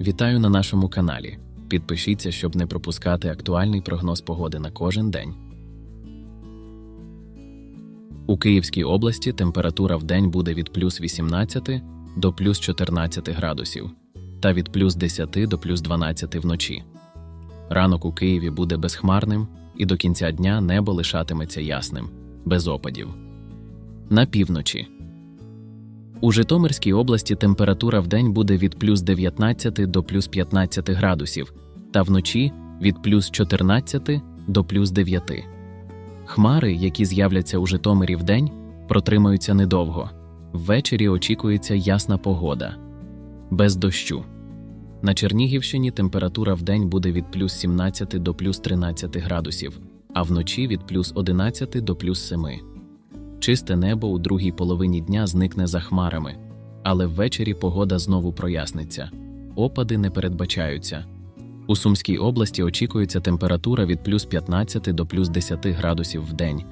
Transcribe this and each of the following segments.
Вітаю на нашому каналі. Підпишіться, щоб не пропускати актуальний прогноз погоди на кожен день. У Київській області температура в день буде від плюс 18 до плюс 14 градусів та від плюс 10 до плюс 12 вночі. Ранок у Києві буде безхмарним, і до кінця дня небо лишатиметься ясним, без опадів. На півночі. У Житомирській області температура вдень буде від плюс 19 до плюс 15 градусів, та вночі від плюс 14 до плюс 9. Хмари, які з'являться у Житомирі вдень, протримаються недовго. Ввечері очікується ясна погода. Без дощу. На Чернігівщині температура вдень буде від плюс 17 до плюс 13 градусів, а вночі від плюс 11 до плюс 7. Чисте небо у другій половині дня зникне за хмарами, але ввечері погода знову проясниться. Опади не передбачаються. У Сумській області очікується температура від плюс 15 до плюс 10 градусів в день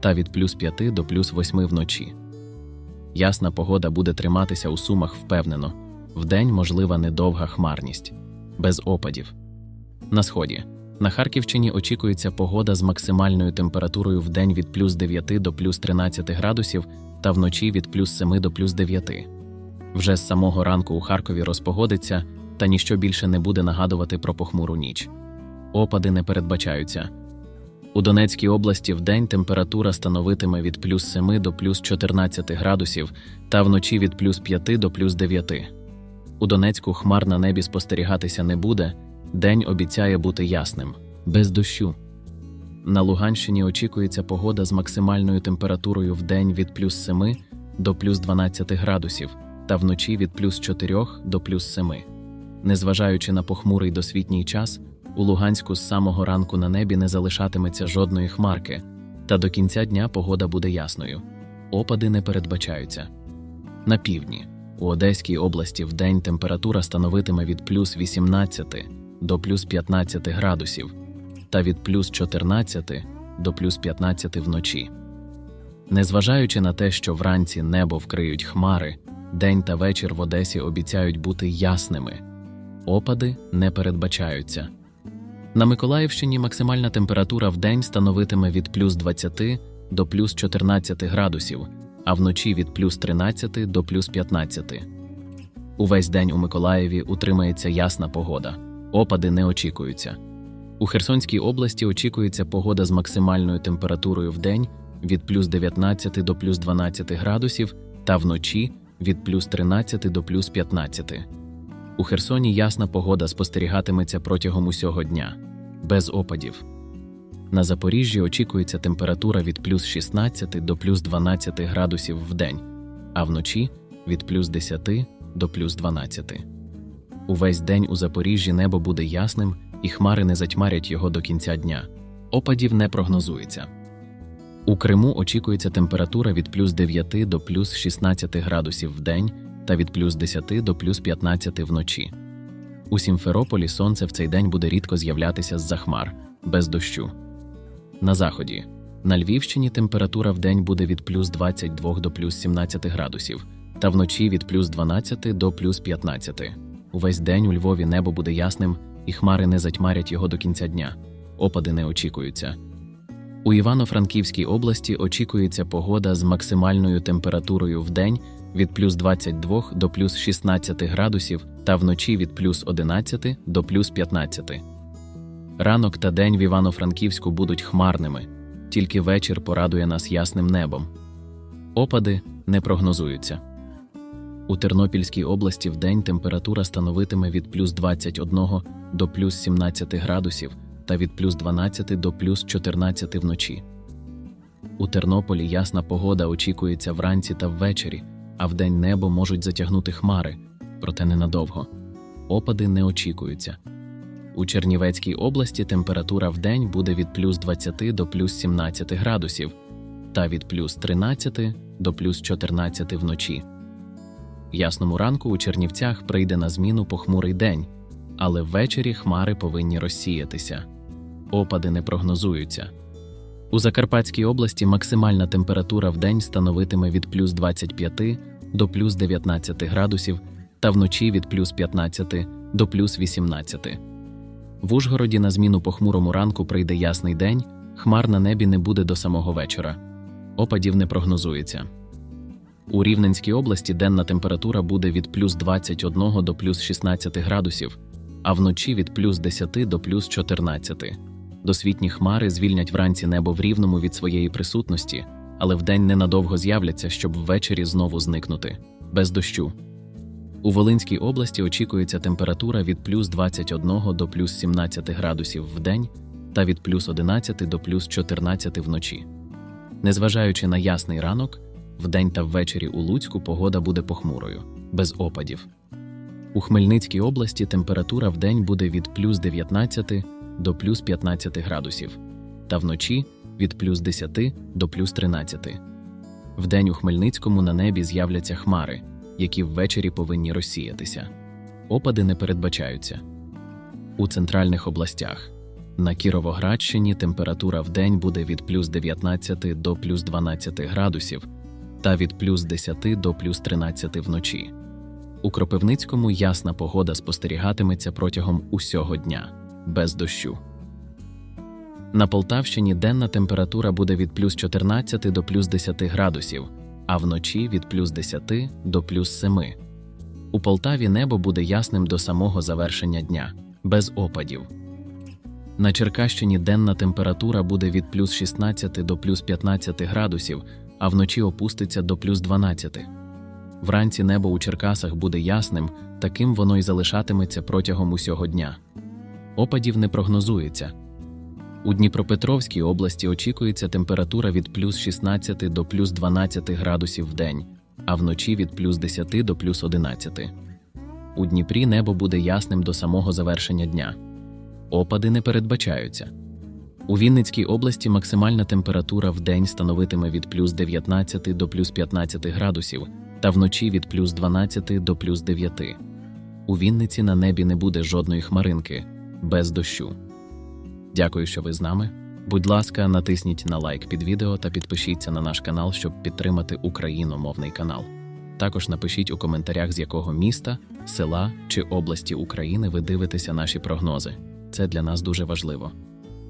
та від плюс 5 до плюс 8 вночі. Ясна погода буде триматися у Сумах впевнено. Вдень можлива недовга хмарність, без опадів. На сході. На Харківщині очікується погода з максимальною температурою в день від плюс 9 до плюс 13 градусів та вночі від плюс 7 до плюс 9. Вже з самого ранку у Харкові розпогодиться, та ніщо більше не буде нагадувати про похмуру ніч. Опади не передбачаються. У Донецькій області вдень температура становитиме від плюс 7 до плюс 14 градусів та вночі від плюс 5 до плюс 9. У Донецьку хмар на небі спостерігатися не буде. День обіцяє бути ясним, без дощу. На Луганщині очікується погода з максимальною температурою в день від плюс 7 до плюс 12 градусів та вночі від плюс 4 до плюс 7. Незважаючи на похмурий досвітній час, у Луганську з самого ранку на небі не залишатиметься жодної хмарки, та до кінця дня погода буде ясною. Опади не передбачаються. На півдні. У Одеській області вдень температура становитиме від плюс 18 до плюс 15 градусів та від плюс 14 до плюс 15 вночі. Незважаючи на те, що вранці небо вкриють хмари, день та вечір в Одесі обіцяють бути ясними. Опади не передбачаються. На Миколаївщині максимальна температура в день становитиме від плюс 20 до плюс 14 градусів, а вночі від плюс 13 до плюс 15. Увесь день у Миколаєві утримається ясна погода. Опади не очікуються. У Херсонській області очікується погода з максимальною температурою в день від плюс 19 до плюс 12 градусів та вночі від плюс 13 до плюс 15. У Херсоні ясна погода спостерігатиметься протягом усього дня, без опадів. На Запоріжжі очікується температура від плюс 16 до плюс 12 градусів в день, а вночі від плюс 10 до плюс 12. Увесь день у Запоріжжі небо буде ясним, і хмари не затьмарять його до кінця дня. Опадів не прогнозується. У Криму очікується температура від плюс 9 до плюс 16 градусів в день та від плюс 10 до плюс 15 вночі. У Сімферополі сонце в цей день буде рідко з'являтися з-за хмар, без дощу. На заході. На Львівщині температура в день буде від плюс 22 до плюс 17 градусів, та вночі від плюс 12 до плюс 15. Увесь день у Львові небо буде ясним, і хмари не затьмарять його до кінця дня. Опади не очікуються. У Івано-Франківській області очікується погода з максимальною температурою в день від плюс 22 до плюс 16 градусів та вночі від плюс 11 до плюс 15. Ранок та день в Івано-Франківську будуть хмарними, тільки вечір порадує нас ясним небом. Опади не прогнозуються. У Тернопільській області вдень температура становитиме від плюс 21 до плюс 17 градусів та від плюс 12 до плюс 14 вночі. У Тернополі ясна погода очікується вранці та ввечері, а вдень небо можуть затягнути хмари, проте ненадовго. Опади не очікуються. У Чернівецькій області температура вдень буде від плюс 20 до плюс 17 градусів та від плюс 13 до плюс 14 вночі. Ясному ранку у Чернівцях прийде на зміну похмурий день, але ввечері хмари повинні розсіятися. Опади не прогнозуються. У Закарпатській області максимальна температура в день становитиме від плюс 25 до плюс 19 градусів та вночі від плюс 15 до плюс 18. В Ужгороді на зміну похмурому ранку прийде ясний день, хмар на небі не буде до самого вечора. Опадів не прогнозується. У Рівненській області денна температура буде від плюс 21 до плюс 16 градусів, а вночі від плюс 10 до плюс 14. Досвітні хмари звільнять вранці небо в рівному від своєї присутності, але вдень ненадовго з'являться, щоб ввечері знову зникнути без дощу. У Волинській області очікується температура від плюс 21 до плюс 17 градусів в день та від плюс 11 до плюс 14 вночі. Незважаючи на ясний ранок, вдень та ввечері у Луцьку погода буде похмурою, без опадів. У Хмельницькій області температура вдень буде від плюс 19 до плюс 15 градусів, та вночі від плюс 10 до плюс 13. Вдень у Хмельницькому на небі з'являться хмари, які ввечері повинні розсіятися. Опади не передбачаються. У центральних областях на Кіровоградщині температура вдень буде від плюс 19 до плюс 12 градусів та від плюс 10 до плюс 13 вночі. У Кропивницькому ясна погода спостерігатиметься протягом усього дня, без дощу. На Полтавщині денна температура буде від плюс 14 до плюс 10 градусів, а вночі від плюс 10 до плюс 7. У Полтаві небо буде ясним до самого завершення дня, без опадів. На Черкащині денна температура буде від плюс 16 до плюс 15 градусів, а вночі опуститься до плюс 12. Вранці небо у Черкасах буде ясним, таким воно й залишатиметься протягом усього дня. Опадів не прогнозується. У Дніпропетровській області очікується температура від плюс 16 до плюс 12 градусів в день, а вночі від плюс 10 до плюс 11. У Дніпрі небо буде ясним до самого завершення дня. Опади не передбачаються. У Вінницькій області максимальна температура в день становитиме від плюс 19 до плюс 15 градусів, та вночі від плюс 12 до плюс 9. У Вінниці на небі не буде жодної хмаринки, без дощу. Дякую, що ви з нами. Будь ласка, натисніть на лайк під відео та підпишіться на наш канал, щоб підтримати україномовний канал. Також напишіть у коментарях, з якого міста, села чи області України ви дивитеся наші прогнози. Це для нас дуже важливо.